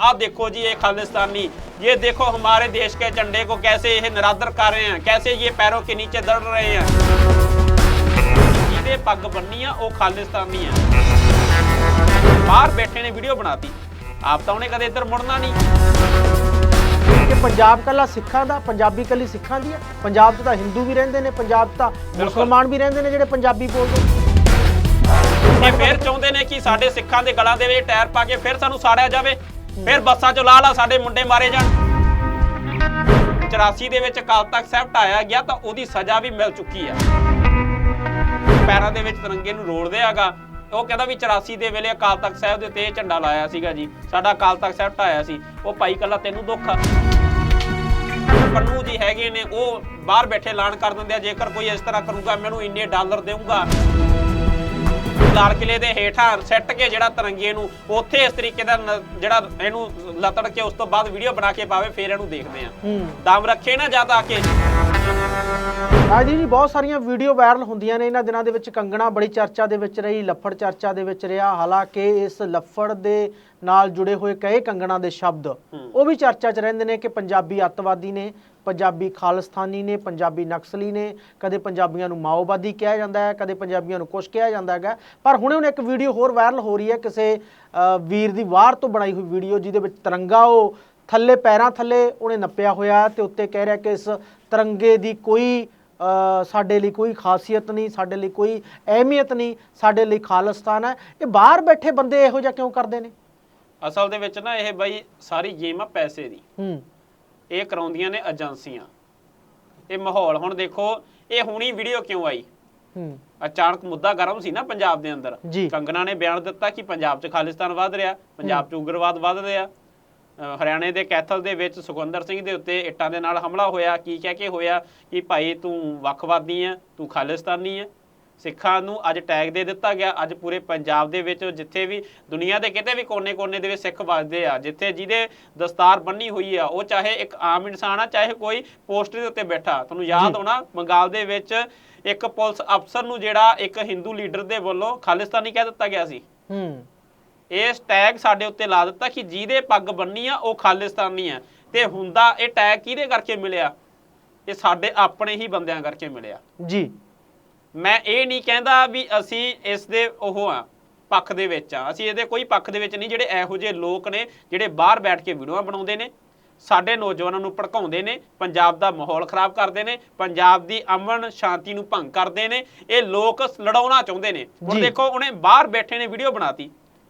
आप देखो जी ये खालिस्तानी ये देखो हमारे देश के झंडे को कैसे ये निरादर कर रहे हैं कैसे ये पैरों के नीचे दड़ रहे हैं ਜਿਹਦੇ ਪੱਗ ਬੰਨੀ ਆ ਉਹ ਖਾਲਿਸਤਾਨੀ ਆ ਬਾਹਰ ਬੈਠੇ ਨੇ ਵੀਡੀਓ ਬਣਾਤੀ ਆਪ ਤਾਂ ਉਹਨੇ ਕਦੇ ਇੱਧਰ ਮੁੜਨਾ ਨਹੀਂ ਕਿ ਪੰਜਾਬ ਕੱਲਾ ਸਿੱਖਾਂ ਦਾ ਪੰਜਾਬੀ ਕੱਲੀ ਸਿੱਖਾਂ ਦੀ ਹੈ ਪੰਜਾਬ 'ਚ ਤਾਂ ਹਿੰਦੂ ਵੀ ਰਹਿੰਦੇ ਨੇ ਪੰਜਾਬ 'ਚ ਤਾਂ ਮੁਸਲਮਾਨ ਵੀ ਰਹਿੰਦੇ ਨੇ ਜਿਹੜੇ ਪੰਜਾਬੀ ਬੋਲਦੇ ਨੇ ਇਹ ਫਿਰ ਚਾਹੁੰਦੇ ਨੇ ਕਿ ਸਾਡੇ ਸਿੱਖਾਂ ਦੇ ਗਲਾਂ ਦੇ ਵਿੱਚ ਟਾਇਰ ਪਾ ਕੇ ਫਿਰ ਸਾਨੂੰ ਸਾੜਿਆ ਜਾਵੇ ਫਿਰ ਬੱਸਾਂ 'ਚੋਂ ਲਾ ਲਾ ਸਾਡੇ ਮੁੰਡੇ ਮਾਰੇ ਜਾਣ। 84 ਦੇ ਵਿੱਚ ਅਕਾਲ ਤਖਤ ਸਾਹਿਬ ਢਾਇਆ ਗਿਆ ਤਾਂ ਉਹਦੀ ਸਜ਼ਾ ਵੀ ਮਿਲ ਚੁੱਕੀ ਆ। ਪੈਰਾਂ ਦੇ ਵਿੱਚ ਤਿਰੰਗੇ ਨੂੰ ਰੋੜਦੇ ਆਗਾ। ਉਹ ਕਹਿੰਦਾ ਵੀ 84 ਦੇ ਵੇਲੇ ਅਕਾਲ ਤਖਤ ਸਾਹਿਬ ਦੇ ਉੱਤੇ ਝੰਡਾ ਲਾਇਆ ਸੀਗਾ ਜੀ। ਸਾਡਾ ਅਕਾਲ ਤਖਤ ਸਾਹਿਬ ਢਾਇਆ ਸੀ। ਉਹ ਭਾਈ ਕੱਲਾ ਤੈਨੂੰ ਦੁੱਖ ਆ। ਪੰਨੂ ਜੀ ਹੈਗੇ ਨੇ, ਉਹ ਬਾਹਰ ਬੈਠੇ ਐਲਾਨ ਕਰ ਦਿੰਦੇ ਆ। ਜੇਕਰ ਕੋਈ ਇਸ ਤਰ੍ਹਾਂ ਕਰੂਗਾ, ਮੈਨੂੰ ਇੰਨੇ ਡਾਲਰ ਦੇਊਂਗਾ। ਲਾਲ ਕਿਲੇ ਦੇ ਹੇਠਾਂ ਸੱਟ ਕੇ ਜਿਹੜਾ ਤਰੰਗੇ ਨੂੰ ਉੱਥੇ ਇਸ ਤਰੀਕੇ ਦਾ ਜਿਹੜਾ ਇਹਨੂੰ ਲਤੜ ਕੇ ਉਸ ਤੋਂ ਬਾਅਦ ਵੀਡੀਓ ਬਣਾ ਕੇ ਪਾਵੇ ਫੇਰ ਇਹਨੂੰ ਦੇਖਦੇ ਆ ਦਮ ਰੱਖੇ ਨਾ ਜਦ ਆ ਕੇ ਰਾਜੀ ਜੀ ਬਹੁਤ ਸਾਰੀਆਂ ਵੀਡੀਓ ਵਾਇਰਲ ਹੁੰਦੀਆਂ ਨੇ ਇਹਨਾਂ ਦਿਨਾਂ ਦੇ ਵਿੱਚ। ਕੰਗਣਾ ਬੜੀ ਚਰਚਾ ਦੇ ਵਿੱਚ ਰਹੀ ਲੱਫੜ ਚਰਚਾ ਦੇ ਵਿੱਚ ਰਿਹਾ। ਹਾਲਾਂਕਿ ਇਸ ਲੱਫੜ ਦੇ ਨਾਲ ਜੁੜੇ ਹੋਏ ਕਈ ਕੰਗਣਾ ਦੇ ਸ਼ਬਦ। ਉਹ ਵੀ ਚਰਚਾ 'ਚ ਰਹਿੰਦੇ ਨੇ ਕਿ ਪੰਜਾਬੀ ਅੱਤਵਾਦੀ ਨੇ ਪੰਜਾਬੀ ਖਾਲਿਸਤਾਨੀ ਨੇ ਪੰਜਾਬੀ ਨਕਸਲੀ ਨੇ ਕਦੇ ਪੰਜਾਬੀਆਂ ਨੂੰ ਮਾਓਵਾਦੀ ਕਿਹਾ ਜਾਂਦਾ ਹੈ ਕਦੇ ਪੰਜਾਬੀਆਂ ਨੂੰ ਕੁਛ ਕਿਹਾ ਜਾਂਦਾ ਹੈਗਾ। ਪਰ ਹੁਣੇ ਹੁਣ ਇੱਕ ਵੀਡੀਓ ਹੋਰ ਵਾਇਰਲ ਹੋ ਰਹੀ ਹੈ ਕਿਸੇ ਵੀਰ ਦੀ ਵਾਰ ਤੋਂ ਬਣਾਈ ਹੋਈ ਵੀਡੀਓ ਜਿਹਦੇ ਵਿੱਚ ਤਿਰੰਗਾ ਉਹ ਥੱਲੇ ਪੈਰਾਂ ਥੱਲੇ ਉਹਨੇ ਨੱਪਿਆ ਹੋਇਆ ਤੇ ਉੱਤੇ ਕਹਿ ਰਿਹਾ ਕਿ ਇਸ ਤਿਰੰਗੇ ਦੀ ਕੋਈ ਸਾਡੇ ਲਈ ਕੋਈ ਖਾਸੀਅਤ ਨਹੀਂ ਸਾਡੇ ਲਈ ਕੋਈ ਅਹਿਮੀਅਤ ਨਹੀਂ ਸਾਡੇ ਲਈ ਖਾਲਿਸਤਾਨ ਹੈ। ਇਹ ਬਾਹਰ ਬੈਠੇ ਬੰਦੇ ਇਹੋ ਜਿਹਾ ਕਿਉਂ ਕਰਦੇ ਨੇ? ਅਸਲ ਦੇ ਵਿੱਚ ਨਾ ਇਹ ਬਾਈ ਸਾਰੀ ਗੇਮ ਆ ਪੈਸੇ ਦੀ। ਹੂੰ। ਇਹ ਕਰਾਉਂਦੀਆਂ ਨੇ ਏਜੰਸੀਆਂ। ਇਹ ਮਾਹੌਲ ਹੁਣ ਦੇਖੋ ਇਹ ਹੁਣੀ ਵੀਡੀਓ ਕਿਉਂ ਆਈ? ਹੂੰ। ਅਚਾਨਕ ਮੁੱਦਾ ਗਰਮ ਸੀ ਨਾ ਪੰਜਾਬ ਦੇ ਅੰਦਰ। ਜੀ। ਕੰਗਣਾ ਨੇ ਬਿਆਨ ਦਿੱਤਾ ਕਿ ਪੰਜਾਬ 'ਚ ਖਾਲਿਸਤਾਨ ਵੱਧ ਰਿਹਾ ਪੰਜਾਬ 'ਚ ਉਗਰਵਾਦ ਵੱਧ ਰਿਹਾ। ਹਰਿਆਣੇ ਦੇ ਕੈਥਲ ਦੇ ਵਿੱਚ ਸੁਖਵੰਦਰ ਸਿੰਘ ਦੇ ਉੱਤੇ ਇੱਟਾਂ ਦੇ ਨਾਲ ਹਮਲਾ ਹੋਇਆ। ਕੀ ਕਹਿ ਕੇ ਹੋਇਆ? ਕਿ ਭਾਈ ਤੂੰ ਵੱਖਵਾਦੀ ਹੈ ਤੂੰ ਖਾਲਿਸਤਾਨੀ ਹੈ ਸਿੱਖਾਂ ਨੂੰ ਅੱਜ ਟੈਗ ਦੇ ਦਿੱਤਾ ਗਿਆ। ਅੱਜ ਪੂਰੇ ਪੰਜਾਬ ਦੇ ਵਿੱਚ ਜਿੱਥੇ ਵੀ ਦੁਨੀਆ ਦੇ ਕਿਤੇ ਵੀ ਕੋਨੇ-ਕੋਨੇ ਦੇ ਵਿੱਚ ਸਿੱਖ ਵੱਸਦੇ ਆ ਜਿੱਥੇ ਜਿਹਦੇ ਦਸਤਾਰ ਬੰਨੀ ਹੋਈ ਆ ਉਹ ਚਾਹੇ ਇੱਕ ਆਮ ਇਨਸਾਨ ਆ ਚਾਹੇ ਕੋਈ ਪੋਸਟਰ ਦੇ ਉੱਤੇ ਬੈਠਾ। ਤੁਹਾਨੂੰ ਯਾਦ ਹੋਣਾ ਬੰਗਾਲ ਦੇ ਵਿੱਚ ਇੱਕ ਪੁਲਿਸ ਅਫਸਰ ਨੂੰ ਜਿਹੜਾ ਇੱਕ ਹਿੰਦੂ ਲੀਡਰ ਦੇ ਵੱਲੋਂ ਖਾਲਿਸਤਾਨੀ ਕਹਿ ਦਿੱਤਾ ਗਿਆ ਸੀ। ਹੂੰ। ਇਸ ਟੈਗ ਸਾਡੇ ਉੱਤੇ ਲਾ ਦਿੱਤਾ ਕਿ ਜਿਹਦੇ ਪੱਗ ਬੰਨੀ ਆ ਉਹ ਖਾਲਿਸਤਾਨੀ ਆ। ਤੇ ਹੁੰਦਾ ਇਹ ਟੈਗ ਕਿਹਦੇ ਕਰਕੇ ਮਿਲਿਆ? ਇਹ ਸਾਡੇ ਆਪਣੇ ਹੀ ਬੰਦਿਆਂ ਕਰਕੇ ਮਿਲਿਆ। ਜੀ। ਮੈਂ ਇਹ ਨਹੀਂ ਕਹਿੰਦਾ ਵੀ ਅਸੀਂ ਇਸ ਦੇ ਉਹ ਆ ਪੱਖ ਦੇ ਵਿੱਚ ਆ। ਅਸੀਂ ਇਹਦੇ ਕੋਈ ਪੱਖ ਦੇ ਵਿੱਚ ਨਹੀਂ ਜਿਹੜੇ ਇਹੋ ਜਿਹੇ ਲੋਕ ਨੇ ਜਿਹੜੇ ਬਾਹਰ ਬੈਠ ਕੇ ਵੀਡੀਓਆਂ ਬਣਾਉਂਦੇ ਨੇ ਸਾਡੇ ਨੌਜਵਾਨਾਂ ਨੂੰ ਭੜਕਾਉਂਦੇ ਨੇ ਪੰਜਾਬ ਦਾ ਮਾਹੌਲ ਖਰਾਬ ਕਰਦੇ ਨੇ ਪੰਜਾਬ ਦੀ ਅਮਨ ਸ਼ਾਂਤੀ ਨੂੰ ਭੰਗ ਕਰਦੇ ਨੇ ਇਹ ਲੋਕ ਲੜਾਉਣਾ ਚਾਹੁੰਦੇ ਨੇ। ਹੁਣ। ਦੇਖੋ ਉਹਨੇ ਬਾਹਰ ਬੈਠੇ ਨੇ ਵੀਡੀਓ ਬਣਾਤੀ।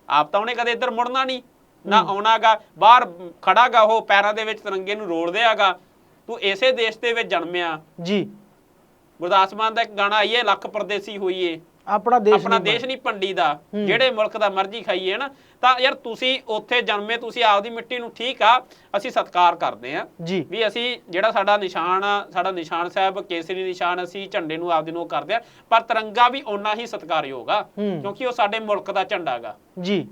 ਆਪ ਤਾਂ ਉਹਨੇ ਕਦੇ ਇੱਧਰ ਮੁੜਨਾ ਨਹੀਂ ਨਾ ਆਉਣਾਗਾ ਬਾਹਰ ਖੜਾਗਾ ਉਹ ਪੈਰਾਂ ਦੇ ਵਿੱਚ ਤਿਰੰਗੇ ਨੂੰ ਰੋੜਦੇ ਆਗਾ ਤੂੰ ਇਸੇ ਦੇਸ਼ ਦੇ ਵਿੱਚ ਜਨਮਿਆ। ਜੀ। ਗੁਰਦਾਸ ਮਾਨ ਦਾ ਇੱਕ ਗਾਣਾ ਆਈਏ ਲੱਖ ਪਰਦੇਸੀ ਹੋਈਏ। ਆਪਣਾ ਦੇਸ਼ ਆਪਣਾ ਦੇਸ਼ ਨਹੀਂ ਪੰਡੀ ਦਾ ਜਿਹੜੇ ਮੁਲਕ ਦਾ ਮਰਜ਼ੀ ਖਾਈਏ ਨਾ ਤਾਂ ਯਾਰ ਤੁਸੀਂ ਉੱਥੇ ਜਨਮੇ ਤੁਸੀਂ ਆਪਦੀ ਮਿੱਟੀ ਨੂੰ ਠੀਕ ਆ ਅਸੀਂ ਸਤਿਕਾਰ ਕਰਦੇ ਆ ਵੀ ਅਸੀਂ ਜਿਹੜਾ ਸਾਡਾ ਨਿਸ਼ਾਨ ਆ ਸਾਡਾ ਨਿਸ਼ਾਨ ਸਾਹਿਬ ਕੇਸਰੀ ਨਿਸ਼ਾਨ ਅਸੀਂ ਝੰਡੇ ਨੂੰ ਆਪਦੀ ਨੂੰ ਕਰਦੇ ਆ ਪਰ ਤਿਰੰਗਾ ਵੀ ਓਨਾ ਹੀ ਸਤਿਕਾਰਯੋਗ ਆ। ਕਿਉਂਕਿ ਉਹ ਸਾਡੇ ਮੁਲਕ ਦਾ ਝੰਡਾ ਗਾ। ਜੀ।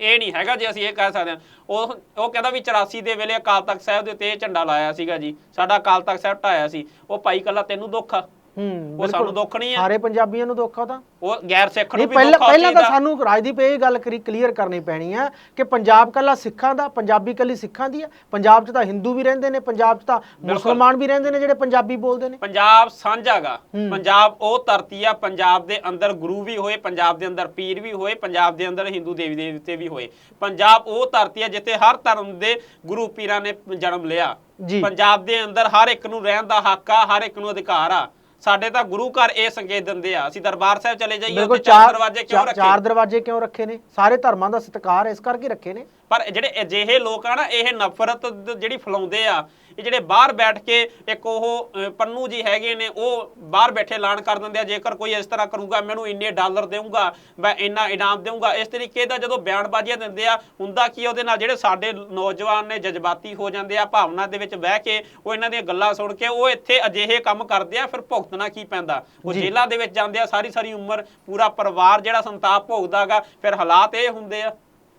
ਇਹ ਨਹੀਂ ਹੈਗਾ ਜੇ ਅਸੀਂ ਇਹ ਕਹਿ ਸਕਦੇ ਹਾਂ। ਉਹ ਉਹ ਕਹਿੰਦਾ ਵੀ 84 ਦੇ ਵੇਲੇ ਅਕਾਲ ਤਖਤ ਸਾਹਿਬ ਦੇ ਉੱਤੇ ਇਹ ਝੰਡਾ ਲਾਇਆ ਸੀਗਾ ਜੀ। ਸਾਡਾ ਅਕਾਲ ਤਖਤ ਸਾਹਿਬ ਢਾਇਆ ਸੀ। ਉਹ ਭਾਈ ਕੱਲਾ ਤੈਨੂੰ ਦੁੱਖ ਆ। ਹੂੰ ਉਹ ਸਾਨੂੰ ਦੁੱਖ ਨਹੀਂ ਹੈ। ਸਾਰੇ ਪੰਜਾਬੀਆਂ ਨੂੰ ਦੁੱਖ ਆ ਤਾਂ। ਉਹ ਗੈਰ ਸਿੱਖ ਨਹੀਂ ਨੂੰ ਵੀ ਪਹਿਲਾਂ ਦੁੱਖ ਆ ਪਹਿਲਾਂ ਚੀਜ਼ ਤਾਂ ਦਾ। ਸਾਨੂੰ ਰਾਜਦੀਪ ਇਹ ਗੱਲ ਕਰੀ ਕਲੀਅਰ ਕਰਨੀ ਪੈਣੀ ਆ ਕਿ ਪੰਜਾਬ ਕੱਲਾ ਸਿੱਖਾਂ ਦਾ ਪੰਜਾਬੀ ਕੱਲੀ ਸਿੱਖਾਂ ਦੀ ਹੈ ਪੰਜਾਬ 'ਚ ਤਾਂ ਹਿੰਦੂ ਵੀ ਰਹਿੰਦੇ ਨੇ ਪੰਜਾਬ 'ਚ ਤਾਂ ਮੁਸਲਮਾਨ ਵੀ ਰਹਿੰਦੇ ਨੇ ਜਿਹੜੇ ਪੰਜਾਬੀ ਬੋਲਦੇ ਨੇ। ਪੰਜਾਬ ਸਾਂਝਾਗਾ ਪੰਜਾਬ ਉਹ ਧਰਤੀ ਆ ਪੰਜਾਬ ਦੇ ਅੰਦਰ ਗੁਰੂ ਵੀ ਹੋਏ ਪੰਜਾਬ ਦੇ ਅੰਦਰ ਪੀਰ ਵੀ ਹੋਏ ਪੰਜਾਬ ਦੇ ਅੰਦਰ ਹਿੰਦੂ ਦੇਵੀ ਦੇਵਤੇ ਵੀ ਹੋਏ। ਪੰਜਾਬ ਉਹ ਧਰਤੀ ਆ ਜਿੱਥੇ ਹਰ ਧਰਮ ਦੇ ਗੁਰੂ ਪੀਰਾਂ ਨੇ ਜਨਮ ਲਿਆ। ਜੀ। ਪੰਜਾਬ ਦੇ ਅੰਦਰ ਹਰ ਇੱਕ ਨੂੰ ਰਹਿਣ ਦਾ ਹੱਕ ਆ ਹਰ ਇੱਕ ਨੂੰ ਅਧਿਕਾਰ ਆ। ਸਾਡੇ ਤਾਂ ਗੁਰੂ ਘਰ ਇਹ ਸੰਕੇਤ ਦਿੰਦੇ ਆ ਅਸੀਂ ਦਰਬਾਰ ਸਾਹਿਬ ਚਲੇ ਜਾਈਏ ਉੱਥੇ ਚਾਰ ਦਰਵਾਜ਼ੇ ਕਿਉਂ ਰੱਖੇ? ਚਾਰ ਦਰਵਾਜ਼ੇ ਕਿਉਂ ਰੱਖੇ ਨੇ? ਸਾਰੇ ਧਰਮਾਂ ਦਾ ਸਤਿਕਾਰ ਇਸ ਕਰਕੇ ਰੱਖੇ ਨੇ। ਪਰ ਜਿਹੜੇ ਅਜਿਹੇ ਲੋਕ ਆ ਨਾ ਇਹ ਨਫ਼ਰਤ ਜਿਹੜੀ ਫੈਲਾਉਂਦੇ ਆ ਇਹ ਜਿਹੜੇ ਬਾਹਰ ਬੈਠ ਕੇ ਇੱਕ ਉਹ ਪੰਨੂ ਜੀ ਹੈਗੇ ਨੇ ਉਹ ਬਾਹਰ ਬੈਠੇ ਐਲਾਨ ਕਰ ਦਿੰਦੇ ਆ ਜੇਕਰ ਕੋਈ ਇਸ ਤਰ੍ਹਾਂ ਕਰੂਗਾ ਮੈਨੂੰ ਇੰਨੇ ਡਾਲਰ ਦੇਊਂਗਾ ਮੈਂ ਇੰਨਾ ਇਨਾਮ ਦੇਊਂਗਾ ਇਸ ਤਰੀਕੇ ਦਾ ਜਦੋਂ ਬਿਆਨਬਾਜ਼ੀਆਂ ਦਿੰਦੇ ਆ ਹੁੰਦਾ ਕੀ ਉਹਦੇ ਨਾਲ ਜਿਹੜੇ ਸਾਡੇ ਨੌਜਵਾਨ ਨੇ ਜਜ਼ਬਾਤੀ ਹੋ ਜਾਂਦੇ ਆ ਭਾਵਨਾ ਦੇ ਵਿੱਚ ਬਹਿ ਕੇ ਉਹ ਇਹਨਾਂ ਦੀਆਂ ਗੱਲਾਂ ਸੁਣ ਕੇ ਉਹ ਇੱਥੇ ਅਜਿਹੇ ਕੰਮ ਕਰਦੇ ਆ ਫਿਰ ਭੁਗਤਣਾ ਕੀ ਪੈਂਦਾ? ਉਹ ਜੇਲ੍ਹਾਂ ਦੇ ਵਿੱਚ ਜਾਂਦੇ ਆ ਸਾਰੀ ਸਾਰੀ ਉਮਰ ਪੂਰਾ ਪਰਿਵਾਰ ਜਿਹੜਾ ਸੰਤਾਪ ਭੋਗਦਾਗਾ ਫਿਰ ਹਾਲਾਤ ਇਹ ਹੁੰਦੇ ਆ।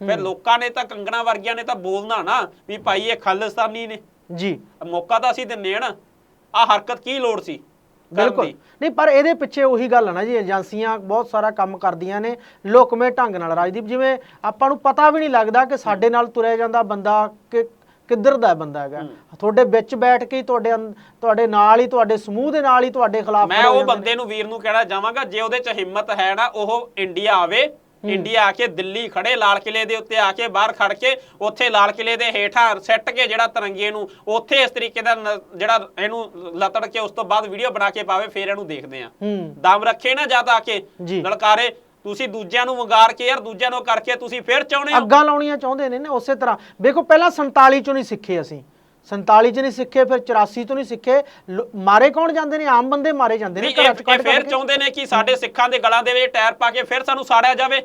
ਫਿਰ ਲੋਕਾਂ ਨੇ ਤਾਂ ਕੰਗਣਾ ਵਰਗੀਆਂ ਨੇ ਤਾਂ ਬੋਲਣਾ ਨਾ ਵੀ ਭਾਈ ਇਹ ਖਾਲਿਸਤਾਨੀ ਨੇ। ਜੀ। ਮੌਕਾ ਤਾਂ ਅਸੀਂ ਦਿੰਨੇ ਆ ਨਾ। ਆ ਹਰਕਤ ਕੀ ਲੋੜ ਸੀ ਬਿਲਕੁਲ। ਨਹੀਂ ਪਰ ਇਹਦੇ ਪਿੱਛੇ ਉਹੀ ਗੱਲ ਹੈ ਨਾ ਜੀ ਏਜੰਸੀਆਂ ਬਹੁਤ ਸਾਰਾ ਕੰਮ ਕਰਦੀਆਂ ਨੇ ਲੋਕਮੇ ਢੰਗ ਨਾਲ। ਰਾਜਦੀਪ ਜਿਵੇਂ ਆਪਾਂ ਨੂੰ ਪਤਾ ਵੀ ਨਹੀਂ ਲੱਗਦਾ ਕਿ ਸਾਡੇ ਨਾਲ ਤੁਰਿਆ ਜਾਂਦਾ ਬੰਦਾ ਕਿ ਕਿੱਧਰ ਦਾ ਬੰਦਾ ਹੈਗਾ। ਤੁਹਾਡੇ ਵਿੱਚ ਬੈਠ ਕੇ ਤੁਹਾਡੇ ਤੁਹਾਡੇ ਨਾਲ ਹੀ ਤੁਹਾਡੇ ਸਮੂਹ ਦੇ ਨਾਲ ਹੀ ਤੁਹਾਡੇ ਖਿਲਾਫ ਮੈਂ ਉਹ ਬੰਦੇ ਨੂੰ ਵੀਰ ਨੂੰ ਕਹਿਣਾ ਚਾਹਾਂਗਾ ਜੇ ਉਹਦੇ ਚ ਹਿੰਮਤ ਹੈ ਨਾ ਉਹ ਇੰਡੀਆ ਆਵੇ ਇੰਡੀਆ ਆ ਕੇ ਦਿੱਲੀ ਖੜੇ ਲਾਲ ਕਿਲੇ ਦੇ ਉੱਤੇ ਆ ਕੇ ਬਾਹਰ ਖੜ ਕੇ ਉੱਥੇ ਲਾਲ ਕਿਲੇ ਦੇ ਹੇਠਾਂ ਸੱਟ ਕੇ ਜਿਹੜਾ ਤਿਰੰਗੇ ਨੂੰ ਉੱਥੇ ਇਸ ਤਰੀਕੇ ਦਾ ਜਿਹੜਾ ਇਹਨੂੰ ਲਤੜ ਕੇ ਉਸ ਤੋਂ ਬਾਅਦ ਵੀਡੀਓ ਬਣਾ ਕੇ ਪਾਵੇ ਫੇਰ ਇਹਨੂੰ ਦੇਖਦੇ ਆ। ਦਮ ਰੱਖੇ ਨਾ ਜਦ ਆ ਕੇ। ਲਲਕਾਰੇ ਤੁਸੀਂ ਦੂਜਿਆਂ ਨੂੰ ਵੰਗਾਰ ਕੇ ਯਾਰ ਦੂਜਿਆਂ ਨੂੰ ਕਰਕੇ ਤੁਸੀਂ ਫੇਰ ਚਾਹੁੰਦੇ ਹੋ। ਅੱਗਾਂ ਲਾਉਣੀਆਂ ਚਾਹੁੰਦੇ ਨੇ ਨਾ ਉਸੇ ਤਰ੍ਹਾਂ। ਵੇਖੋ ਪਹਿਲਾਂ 47 ਚੋਂ ਨਹੀਂ ਸਿੱਖੇ ਅਸੀਂ। 47 ਚ ਨਹੀਂ ਸਿੱਖੇ ਫਿਰ 84 ਤੋਂ ਨਹੀਂ ਸਿੱਖੇ। ਮਾਰੇ ਕੌਣ ਜਾਂਦੇ ਨੇ? ਆਮ ਬੰਦੇ ਮਾਰੇ ਜਾਂਦੇ ਨੇ ਘਰਾਂ ਚ ਕੱਢ ਫੇਰ ਕੇ। ਚਾਹੁੰਦੇ ਨੇ ਕਿ ਸਾਡੇ ਸਿੱਖਾਂ ਦੇ ਗਲਾਂ ਦੇ ਵਿੱਚ ਟਾਇਰ ਪਾ ਕੇ ਫਿਰ ਸਾਨੂੰ ਸਾੜਿਆ ਜਾਵੇ।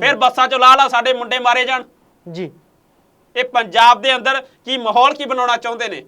ਫਿਰ ਬੱਸਾਂ ਚੋਂ ਲਾ ਲਾ ਸਾਡੇ ਮੁੰਡੇ ਮਾਰੇ ਜਾਣ। ਜੀ। ਇਹ ਪੰਜਾਬ ਦੇ ਅੰਦਰ ਕੀ ਮਾਹੌਲ ਕੀ ਬਣਾਉਣਾ ਚਾਹੁੰਦੇ ਨੇ?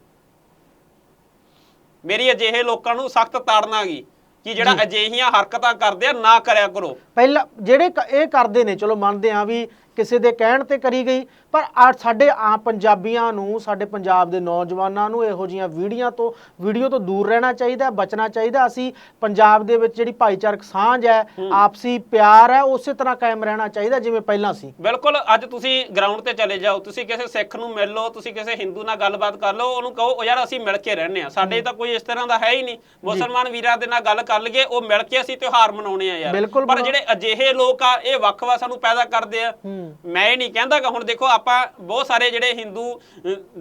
ਮੇਰੀ ਅਜਿਹੇ ਲੋਕਾਂ ਨੂੰ ਸਖਤ ਤਾੜਨਾ ਗਈ ਕਿ ਜਿਹੜਾ ਅਜਿਹੀਆਂ ਹਰਕਤਾਂ ਕਰਦੇ ਆ ਨਾ ਕਰਿਆ ਕਰੋ। ਪਹਿਲਾਂ ਜਿਹੜੇ ਇਹ ਕਰਦੇ ਨੇ ਚਲੋ ਮੰਨਦੇ ਆ ਵੀ ਕਿਸੇ ਦੇ ਕਹਿਣ ਤੇ ਕਰੀ ਗਈ ਪਰ ਸਾਡੇ ਆਮ ਪੰਜਾਬੀਆਂ ਨੂੰ ਸਾਡੇ ਪੰਜਾਬ ਦੇ ਨੌਜਵਾਨਾਂ ਨੂੰ ਇਹੋ ਜੀਆਂ ਵੀਡੀਓ ਤੋਂ ਵੀਡੀਓ ਤੋਂ ਦੂਰ ਰਹਿਣਾ ਚਾਹੀਦਾ ਬਚਣਾ ਚਾਹੀਦਾ। ਅਸੀਂ ਪੰਜਾਬ ਦੇ ਵਿੱਚ ਜਿਹੜੀ ਭਾਈਚਾਰਕ ਸਾਂਝ ਹੈ ਆਪਸੀ ਪਿਆਰ ਹੈ ਉਸੇ ਤਰ੍ਹਾਂ ਕਾਇਮ ਰਹਿਣਾ ਚਾਹੀਦਾ ਜਿਵੇਂ ਪਹਿਲਾਂ ਸੀ। ਬਿਲਕੁਲ ਅੱਜ ਤੁਸੀਂ ਗਰਾਊਂਡ ਤੇ ਚਲੇ ਜਾਓ ਤੁਸੀਂ ਕਿਸੇ ਸਿੱਖ ਨੂੰ ਮਿਲ ਲਓ ਤੁਸੀਂ ਕਿਸੇ ਹਿੰਦੂ ਨਾਲ ਗੱਲਬਾਤ ਕਰ ਲਓ ਉਹਨੂੰ ਕਹੋ "ਉਹ ਯਾਰ ਅਸੀਂ ਮਿਲ ਕੇ ਰਹਿੰਦੇ ਆ ਸਾਡੇ ਤਾਂ ਕੋਈ ਇਸ ਤਰ੍ਹਾਂ ਦਾ ਹੈ ਹੀ ਨਹੀਂ। ਮੁਸਲਮਾਨ ਵੀਰਾਂ ਦੇ ਨਾਲ ਗੱਲ ਕਰ ਲਈਏ ਉਹ ਮਿਲ ਕੇ ਅਸੀਂ ਤਿਉਹਾਰ ਮਨਾਉਣੇ ਆ ਯਾਰ। ਪਰ ਜਿਹੜੇ ਅਜਿਹੇ ਲੋਕ ਆ ਇਹ ਵੱਖ-ਵੱਖ ਸਾਨੂੰ ਪੈਦਾ ਕਰਦੇ ਆ। ਮੈਂ ਇਹ ਨਹੀਂ ਕਹਿੰਦਾ ਕਿ ਹੁਣ ਦੇਖੋ ਆਪਾਂ ਬਹੁਤ ਸਾਰੇ ਜਿਹੜੇ ਹਿੰਦੂ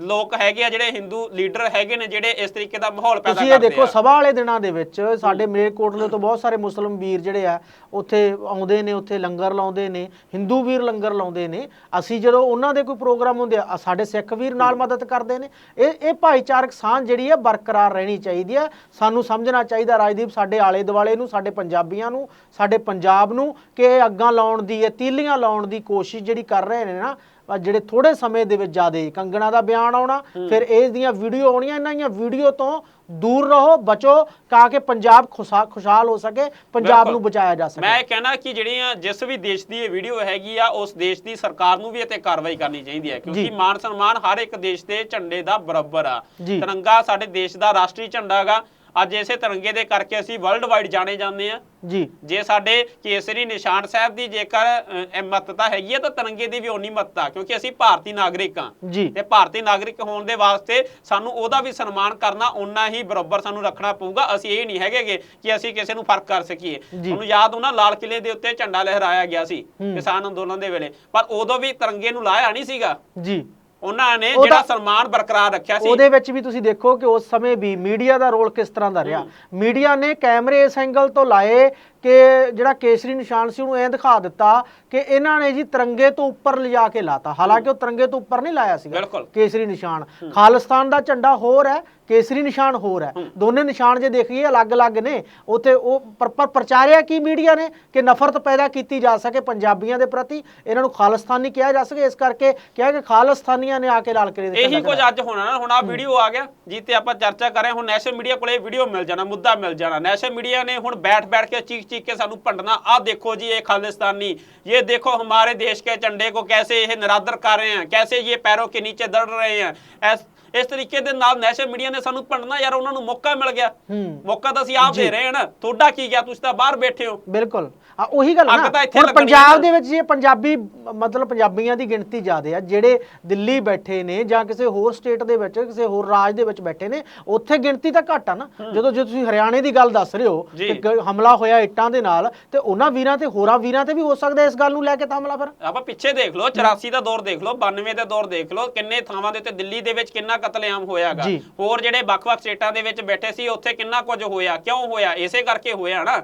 ਲੋਕ ਹੈਗੇ ਆ ਜਿਹੜੇ ਹਿੰਦੂ ਲੀਡਰ ਹੈਗੇ ਨੇ ਜਿਹੜੇ ਇਸ ਤਰੀਕੇ ਦਾ ਮਾਹੌਲ ਪੈਦਾ ਤੁਸੀਂ ਇਹ ਕਰਦੇ ਦੇਖੋ ਆ। ਸਭਾ ਵਾਲੇ ਦਿਨਾਂ ਦੇ ਵਿੱਚ ਸਾਡੇ ਮਲੇਰਕੋਟਲੇ ਤੋਂ ਬਹੁਤ ਸਾਰੇ ਮੁਸਲਮ ਵੀਰ ਜਿਹੜੇ ਆ ਉੱਥੇ ਆਉਂਦੇ ਨੇ ਉੱਥੇ ਲੰਗਰ ਲਾਉਂਦੇ ਨੇ ਹਿੰਦੂ ਵੀਰ ਲੰਗਰ ਲਾਉਂਦੇ ਨੇ। ਅਸੀਂ ਜਦੋਂ ਉਹਨਾਂ ਦੇ ਕੋਈ ਪ੍ਰੋਗਰਾਮ ਹੁੰਦੇ ਆ ਸਾਡੇ ਸਿੱਖ ਵੀਰ ਨਾਲ ਮਦਦ ਕਰਦੇ ਨੇ। ਇਹ ਇਹ ਭਾਈਚਾਰਕ ਸਾਂਝ ਜਿਹੜੀ ਹੈ ਬਰਕਰਾਰ ਰਹਿਣੀ ਚਾਹੀਦੀ ਹੈ ਸਾਨੂੰ ਸਮਝਣਾ ਚਾਹੀਦਾ ਰਾਜਦੀਪ ਸਾਡੇ ਆਲੇ ਦੁਆਲੇ ਨੂੰ ਸਾਡੇ ਪੰਜਾਬੀਆਂ ਨੂੰ ਸਾਡੇ ਪੰਜਾਬ ਨੂੰ ਕਿ ਇਹ ਅੱਗਾਂ ਲਾਉਣ ਦੀ ਇਹ ਤੀਲੀਆਂ ਲਾਉਣ ਦੀ ਕੋਸ਼ਿਸ਼ ਜਿਹੜੀ ਕਰ ਰਹੇ ਨੇ ਨਾ ਜਿਹੜੇ ਥੋੜੇ ਸਮੇਂ ਦੇ ਵਿੱਚ ਜਿਆਦੇ ਕੰਗਣਾ ਦਾ ਬਿਆਨ ਆਉਣਾ ਫਿਰ ਇਸ ਦੀਆਂ ਵੀਡੀਓ ਆਉਣੀਆਂ ਇਹਨਾਂ ਦੀਆਂ ਵੀਡੀਓ ਤੋਂ ਦੂਰ ਰਹੋ ਬਚੋ ਤਾਂ ਕਿ ਪੰਜਾਬ ਖੁਸ਼ਾ- ਖੁਸ਼ਹਾਲ ਹੋ ਸਕੇ ਪੰਜਾਬ। ਨੂੰ ਬਚਾਇਆ ਜਾ ਸਕੇ ਮੈਂ ਇਹ ਕਹਿਣਾ ਕਿ ਜਿਹੜੀਆਂ ਜਿਸ ਵੀ ਦੇਸ਼ ਦੀ ਇਹ ਵੀਡੀਓ ਹੈਗੀ ਆ ਉਸ ਦੇਸ਼ ਦੀ ਸਰਕਾਰ ਨੂੰ ਵੀ ਇਹ ਤੇ ਕਾਰਵਾਈ ਕਰਨੀ ਚਾਹੀਦੀ ਹੈ ਕਿਉਂਕਿ। ਮਾਨ ਸਨਮਾਨ ਹਰ ਇੱਕ ਦੇਸ਼ ਦੇ ਝੰਡੇ ਦਾ ਬਰਾਬਰ ਆ। ਤਿਰੰਗਾ ਸਾਡੇ ਦੇਸ਼ ਦਾ ਰਾਸ਼ਟਰੀ ਝੰਡਾ ਹੈਗਾ ਅੱਜ ਇਸੇ ਤਿਰੰਗੇ ਦੇ ਕਰਕੇ ਅਸੀਂ ਵਰਲਡ ਵਾਈਡ ਜਾਣੇ ਜਾਂਦੇ ਆ ਜੀ। ਜੇ ਸਾਡੇ ਕੇਸਰੀ ਨਿਸ਼ਾਨ ਸਾਹਿਬ ਦੀ ਜੇਕਰ ਮਹੱਤਤਾ ਹੈਗੀ ਹੈ ਤਾਂ ਤਿਰੰਗੇ ਦੀ ਵੀ ਓਨੀ ਮਹੱਤਤਾ ਕਿਉਂਕਿ ਅਸੀਂ ਭਾਰਤੀ ਨਾਗਰਿਕ ਜੀ। ਤੇ ਭਾਰਤੀ ਨਾਗਰਿਕ ਹੋਣ ਦੇ ਵਾਸਤੇ ਸਾਨੂੰ ਉਹਦਾ ਵੀ ਸਨਮਾਨ ਕਰਨਾ ਓਨਾ ਹੀ ਬਰਾਬਰ ਸਾਨੂੰ ਰੱਖਣਾ ਪਊਗਾ। ਅਸੀਂ ਇਹ ਨਹੀਂ ਹੈਗੇਗੇ ਕਿ ਅਸੀਂ ਕਿਸੇ ਨੂੰ ਫ਼ਰਕ ਕਰ ਸਕੀਏ। ਤੁਹਾਨੂੰ ਯਾਦ ਹੋਣਾ ਲਾਲ ਕਿਲੇ ਦੇ ਉੱਤੇ ਝੰਡਾ ਲਹਿਰਾਇਆ ਗਿਆ ਸੀ। ਕਿਸਾਨ ਅੰਦੋਲਨ ਦੇ ਵੇਲੇ। ਪਰ ਉਦੋਂ ਵੀ ਤਿਰੰਗੇ ਨੂੰ ਲਾਇਆ ਨਹੀਂ ਸੀਗਾ। ਜੀ। ਉਹਨਾਂ ਨੇ ਜਿਹੜਾ ਸਨਮਾਨ ਬਰਕਰਾਰ ਰੱਖਿਆ ਸੀ। ਉਹਦੇ ਵਿੱਚ ਵੀ ਤੁਸੀਂ ਦੇਖੋ ਕਿ ਉਸ ਸਮੇਂ ਵੀ ਮੀਡੀਆ ਦਾ ਰੋਲ ਕਿਸ ਤਰ੍ਹਾਂ ਦਾ ਰਿਹਾ। ਮੀਡੀਆ ਨੇ ਕੈਮਰੇ ਇਸ ਐਂਗਲ ਤੋਂ ਲਾਏ ਕਿ ਜਿਹੜਾ ਕੇਸਰੀ ਨਿਸ਼ਾਨ ਸੀ ਉਹਨੂੰ ਐਂ ਦਿਖਾ ਦਿੱਤਾ ਕਿ ਇਹਨਾਂ ਨੇ ਜੀ ਤਿਰੰਗੇ ਤੋਂ ਉੱਪਰ ਲਿਜਾ ਕੇ ਲਾਤਾ। ਹਾਲਾਂਕਿ ਉਹ ਤਿਰੰਗੇ ਤੋਂ ਉੱਪਰ ਨਹੀਂ ਲਾਇਆ ਸੀਗਾ। ਕੇਸਰੀ ਨਿਸ਼ਾਨ। ਖਾਲਿਸਤਾਨ ਦਾ ਝੰਡਾ ਹੋਰ ਹੈ ਕੇਸਰੀ ਨਿਸ਼ਾਨ ਹੋਰ ਹੈ। ਦੋਨੇ ਨਿਸ਼ਾਨ ਜੇ ਦੇਖੀਏ ਅਲੱਗ-ਅਲੱਗ ਨੇ। ਉਥੇ ਉਹ ਪਰ ਪਰ ਪ੍ਰਚਾਰਿਆ ਕੀ ਮੀਡੀਆ ਨੇ? ਕਿ ਨਫ਼ਰਤ ਪੈਦਾ ਕੀਤੀ ਜਾ ਸਕੇ ਪੰਜਾਬੀਆਂ ਦੇ ਪ੍ਰਤੀ। ਇਹਨਾਂ ਨੂੰ ਖਾਲਿਸਤਾਨੀ ਕਿਹਾ ਜਾ ਸਕੇ। ਇਸ ਕਰਕੇ ਕਿਹਾ ਕਿ ਖਾਲਿਸਤਾਨੀਆਂ ਨੇ ਆ ਕੇ ਲਾਲ ਕਿਲੇ ਦੇ ਇਹੀ ਕੁਝ ਅੱਜ ਹੋਣਾ ਨਾ। ਹੁਣ ਆ ਵੀਡੀਓ ਆ ਗਿਆ। ਜੀ ਤੇ ਆਪਾਂ ਚਰਚਾ ਕਰ ਰਹੇ ਹੁਣ ਨੈਸ਼ਨਲ ਮੀਡੀਆ ਕੋਲੇ ਵੀਡੀਓ ਮਿਲ ਜਾਣਾ ਮੁੱਦਾ ਮਿਲ ਜਾਣਾ। ਨੈਸ਼ਨਲ ਮੀਡੀਆ ਨੇ ਹੁਣ ਬੈਠ ਬੈਠ ਕੇ ਚੀਖ ਚੀਖ ਕੇ ਸਾਨੂੰ ਭੰਡਣਾ ਆ ਦੇਖੋ ਜੀ ਇਹ ਖਾਲਿਸਤਾਨੀ ਇਹ देखो हमारे देश के झंडे को कैसे ये निरादर कर रहे हैं कैसे ये पैरों के नीचे दड़ रहे हैं ਐਸ ਇਸ ਤਰੀਕੇ ਦੇ ਨਾਲ ਨੈਸ਼ਨਲ ਮੀਡੀਆ ਨੇ ਸਾਨੂੰ ਭੰਡਣਾ ਯਾਰ ਉਹਨਾਂ ਨੂੰ ਮੌਕਾ ਮਿਲ ਗਿਆ ਹੂੰ ਮੌਕਾ ਤਾਂ ਅਸੀਂ ਆਪ ਦੇ ਰਹੇ ਹਾਂ ਨਾ ਤੁਹਾਡਾ ਕੀ ਗਿਆ ਤੁਸੀਂ ਤਾਂ ਬਾਹਰ ਬੈਠੇ ਹੋ ਬਿਲਕੁਲ ਆ ਉਹੀ ਗੱਲ ਨਾ ਹੁਣ ਪੰਜਾਬ। ਦੇ ਵਿੱਚ ਜੇ ਪੰਜਾਬੀ ਮਤਲਬ ਪੰਜਾਬੀਆਂ ਦੀ ਗਿਣਤੀ ਜ਼ਿਆਦੇ ਆ ਜਿਹੜੇ ਦਿੱਲੀ ਬੈਠੇ ਨੇ ਜਾਂ ਕਿਸੇ ਹੋਰ ਸਟੇਟ ਦੇ ਵਿੱਚ ਕਿਸੇ ਹੋਰ ਰਾਜ ਦੇ ਵਿੱਚ ਬੈਠੇ ਨੇ ਉੱਥੇ ਗਿਣਤੀ ਤਾਂ ਘੱਟ ਆ ਨਾ ਜਦੋਂ ਜੇ ਤੁਸੀਂ ਹਰਿਆਣੇ ਦੀ ਗੱਲ ਦੱਸ ਰਹੇ ਹੋ। ਕਿ ਹਮਲਾ ਹੋਇਆ ਇੱਟਾਂ ਦੇ ਨਾਲ ਤੇ ਉਹਨਾਂ ਵੀਰਾਂ ਤੇ ਹੋਰਾਂ ਵੀਰਾਂ ਤੇ ਵੀ ਹੋ ਸਕਦਾ ਇਸ ਗੱਲ ਨੂੰ ਲੈ ਕੇ ਤਾਂ ਹਮਲਾ ਫਿਰ ਆਪਾਂ ਪਿੱਛੇ ਦੇਖ ਲਓ 84 ਦਾ ਦੌਰ ਦੇਖ ਲਓ 92 ਦਾ ਦੌਰ ਦੇਖ ਲਓ ਕਿੰਨੇ ਥਾਵਾਂ ਦੇ ਉੱਤੇ ਦਿੱਲੀ ਦੇ ਵਿੱਚ ਕਿੰਨਾ ਕਤਲੇਆਮ ਹੋਇਆਗਾ। ਹੋਰ ਜਿਹੜੇ ਵੱਖ-ਵੱਖ ਸਟੇਟਾਂ ਦੇ ਵਿੱਚ ਬੈਠੇ ਸੀ ਉੱਥੇ ਕਿੰਨਾ ਕੁਝ ਹੋਇਆ ਕਿਉਂ ਹੋਇਆ ਇਸੇ ਕਰਕੇ ਹੋਇਆ ਨਾ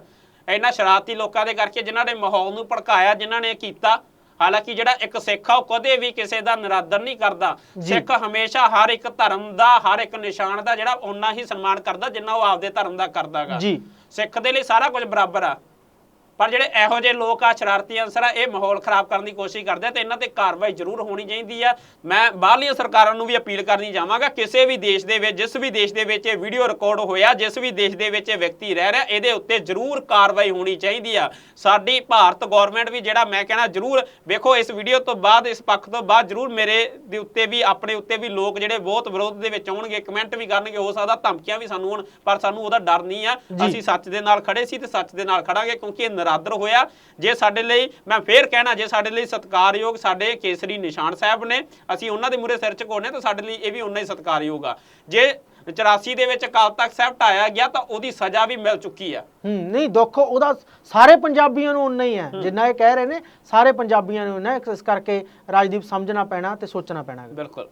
ਇਹਨਾਂ ਸ਼ਰਾਰਤੀ ਲੋਕਾਂ ਦੇ ਕਰਕੇ ਜਿਨ੍ਹਾਂ ਨੇ ਮਾਹੌਲ ਨੂੰ ਭੜਕਾਇਆ ਜਿਨ੍ਹਾਂ ਨੇ ਕੀਤਾ ਹਾਲਾਂਕਿ ਜਿਹੜਾ ਇੱਕ ਸਿੱਖ ਆ ਉਹ ਕਦੇ ਵੀ ਕਿਸੇ ਦਾ ਨਿਰਾਦਰ ਨਹੀਂ ਕਰਦਾ। ਸਿੱਖ ਹਮੇਸ਼ਾ ਹਰ ਇੱਕ ਧਰਮ ਦਾ ਹਰ ਇੱਕ ਨਿਸ਼ਾਨ ਦਾ ਜਿਹੜਾ ਓਨਾ ਹੀ ਸਨਮਾਨ ਕਰਦਾ ਜਿੰਨਾ ਉਹ ਆਪਦੇ ਧਰਮ ਦਾ ਕਰਦਾਗਾ। ਜੀ। ਸਿੱਖ ਦੇ ਲਈ ਸਾਰਾ ਕੁਝ ਬਰਾਬਰ ਆ। ਪਰ ਜਿਹੜੇ ਇਹੋ ਜਿਹੇ ਲੋਕ ਆ ਸ਼ਰਾਰਤੀ ਅਨਸਰ ਆ ਇਹ ਮਾਹੌਲ ਖਰਾਬ ਕਰਨ ਦੀ ਕੋਸ਼ਿਸ਼ ਕਰਦੇ ਆ ਤੇ ਇਹਨਾਂ ਤੇ ਕਾਰਵਾਈ ਜ਼ਰੂਰ ਹੋਣੀ ਚਾਹੀਦੀ ਆ। ਮੈਂ ਬਾਹਰਲੀਆਂ ਸਰਕਾਰਾਂ ਨੂੰ ਵੀ ਅਪੀਲ ਕਰਨੀ ਚਾਹਾਂਗਾ ਕਿਸੇ ਵੀ ਦੇਸ਼ ਦੇ ਵਿੱਚ ਜਿਸ ਵੀ ਦੇਸ਼ ਦੇ ਵਿੱਚ ਇਹ ਵੀਡੀਓ ਰਿਕਾਰਡ ਹੋਇਆ ਜਿਸ ਵੀ ਦੇਸ਼ ਦੇ ਵਿੱਚ ਇਹ ਵਿਅਕਤੀ ਰਹਿ ਰਿਹਾ ਇਹਦੇ ਉੱਤੇ ਜ਼ਰੂਰ ਕਾਰਵਾਈ ਹੋਣੀ ਚਾਹੀਦੀ ਆ। ਸਾਡੀ ਭਾਰਤ ਗਵਰਨਮੈਂਟ ਵੀ ਜਿਹੜਾ ਮੈਂ ਕਹਿਣਾ ਜ਼ਰੂਰ ਵੇਖੋ ਇਸ ਵੀਡੀਓ ਤੋਂ ਬਾਅਦ ਇਸ ਪੱਖ ਤੋਂ ਬਾਅਦ ਜ਼ਰੂਰ ਮੇਰੇ ਦੇ ਉੱਤੇ ਵੀ ਆਪਣੇ ਉੱਤੇ ਵੀ ਲੋਕ ਜਿਹੜੇ ਬਹੁਤ ਵਿਰੋਧ ਦੇ ਵਿੱਚ ਆਉਣਗੇ ਕਮੈਂਟ ਵੀ ਕਰਨਗੇ ਹੋ ਸਕਦਾ ਧਮਕੀਆਂ ਵੀ ਸਾਨੂੰ ਹੋਣ ਪਰ ਸਾਨੂੰ ਉਹਦਾ ਡਰ ਨਹੀਂ ਆ। ਅਸੀਂ ਸੱਚ ਦੇ ਨਾਲ ਖੜੇ ਸੀ ਤੇ ਸੱਚ ਦੇ ਨਾਲ ਖੜਾਂਗੇ ਕਿਉਂਕਿ ਇਹ ਨਰਾਦਰ ਹੋਇਆ। ਜੇ ਸਾਡੇ ਲਈ ਮੈਂ ਫੇਰ ਕਹਿਣਾ ਜੇ ਸਾਡੇ ਲਈ ਸਤਿਕਾਰਯੋਗ ਸਾਡੇ ਕੇਸਰੀ ਨਿਸ਼ਾਨ ਸਾਹਿਬ ਨੇ ਅਸੀਂ ਉਹਨਾਂ ਦੇ ਮੂਰੇ ਸਿਰ ਝੁਕਾਉਣੇ ਤਾਂ ਸਾਡੇ ਲਈ ਇਹ ਵੀ ਉਨਾ ਹੀ ਸਤਿਕਾਰਯੋਗ ਆ। ਜੇ 84 ਦੇ ਵਿੱਚ ਅਕਾਲ ਤਖਤ ਸਾਹਿਬ ਢਾਇਆ ਗਿਆ ਤਾਂ ਉਹਦੀ ਸਜ਼ਾ ਵੀ ਮਿਲ ਚੁੱਕੀ ਆ। ਹੂੰ ਨਹੀਂ ਦੁੱਖ ਉਹਦਾ ਸਾਰੇ ਪੰਜਾਬੀਆਂ ਨੂੰ ਉਨਾ ਹੀ ਹੈ। ਜਿੰਨਾ ਇਹ ਕਹਿ ਰਹੇ ਨੇ ਸਾਰੇ ਪੰਜਾਬੀਆਂ ਨੂੰ ਉਨਾ। ਇਸ ਕਰਕੇ ਰਾਜਦੀਪ ਸਮਝਣਾ ਪੈਣਾ ਤੇ ਸੋਚਣਾ ਪੈਣਾ। ਬਿਲਕੁਲ।